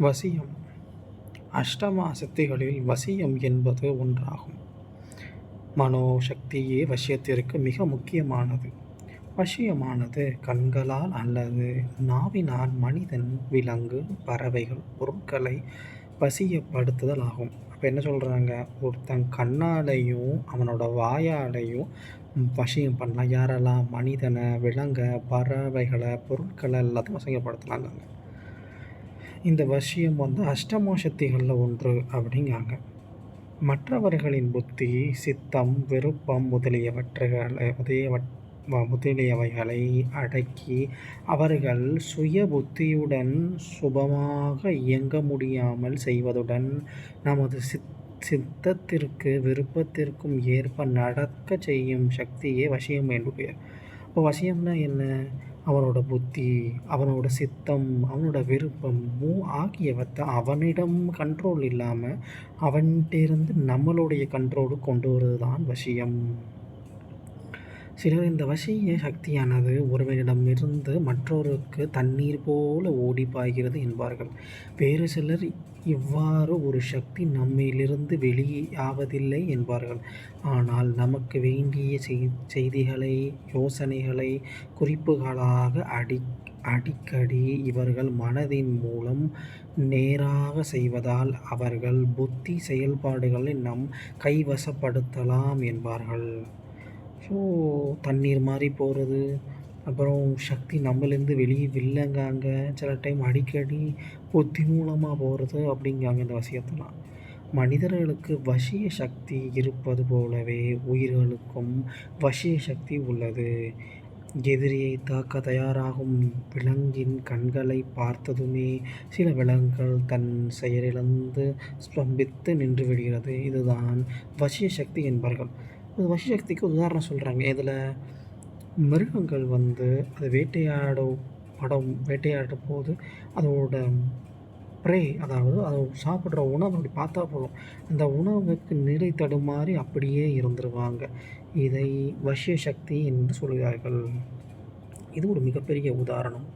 வசியம். அஷ்டமா சித்திகளில் வசியம் என்பது ஒன்றாகும். மனோசக்தியே வசியத்திற்கு மிக முக்கியமானது. வசியமானது கண்களால் அல்லது நாவினால் மனிதன் விலங்கு பறவைகள் பொருட்களை வசியப்படுத்துதல் ஆகும். அப்போ என்ன சொல்கிறாங்க ஒருத்தன் கண்ணாலையும் அவனோட வாயாலையும் வசியம் பண்ணலாம். யாரெல்லாம் மனிதனை விலங்கை பறவைகளை பொருட்களை எல்லாத்தையும் வசியப்படுத்தலாங்க இந்த வசியம் வந்து அஷ்டமோ சக்திகளில் ஒன்று அப்படிங்காங்க. மற்றவர்களின் புத்தி சித்தம் விருப்பம் முதலியவற்றுகளை முதலியவற் முதலியவைகளை அடக்கி அவர்கள் சுய புத்தியுடன் சுபமாக இயங்க முடியாமல் செய்வதுடன் நமது சித் சித்தத்திற்கு விருப்பத்திற்கும் ஏற்ப நடக்க செய்யும் சக்தியே வசியம் என்று பெயர் இப்போ வசியம்னா என்ன? அவனோட புத்தி அவனோட சித்தம் அவனோட விருப்பம் மூ ஆகியவற்றை அவனிடம் கண்ட்ரோல் இல்லாமல் அவன்கிட்டேருந்து நம்மளுடைய கண்ட்ரோலுக்கு கொண்டு வருவது தான் விஷயம். சிலர் இந்த வசிய சக்தியானது ஒருவரிடமிருந்து மற்றொருக்கு தண்ணீர் போல ஓடி பாய்கிறது என்பார்கள். வேறு சிலர் இவ்வாறு ஒரு சக்தி நம்மிலிருந்து வெளியாவதில்லை என்பார்கள். ஆனால் நமக்கு வேண்டிய செய்திகளை யோசனைகளை குறிப்புகளாக அடி அடிக்கடி இவர்கள் மனதின் மூலம் நேராக செய்வதால் அவர்கள் புத்தி செயல்பாடுகளை நம் கைவசப்படுத்தலாம் என்பார்கள். ஸோ தண்ணீர் மாதிரி போகிறது அப்புறம் சக்தி நம்மளேருந்து வெளியே வில்லங்காங்க. சில டைம் அடிக்கடி புத்தி மூலமாக போகிறது அப்படிங்காங்க இந்த வசியத்தெல்லாம். மனிதர்களுக்கு வசிய சக்தி இருப்பது போலவே உயிர்களுக்கும் வசிய சக்தி உள்ளது. எதிரியை தாக்க தயாராகும் விலங்கின் கண்களை பார்த்ததுமே சில விலங்குகள் தன் செயலிழந்து ஸ்தம்பித்து நின்று விடுகிறது. இதுதான் வசிய சக்தி என்பார்கள். வசிசக்திக்கு உதாரணம் சொல்கிறாங்க இதில் மிருகங்கள் வந்து அது வேட்டையாடும் படம் வேட்டையாடும் போது அதோட ப்ரே அதாவது அதை சாப்பிட்ற உணவு அப்படி பார்த்தா போதும். அந்த உணவுக்கு நிலை தடுமாறி அப்படியே இருந்துருவாங்க. இதை வசிய சக்தி என்று சொல்கிறார்கள். இது ஒரு மிகப்பெரிய உதாரணம்.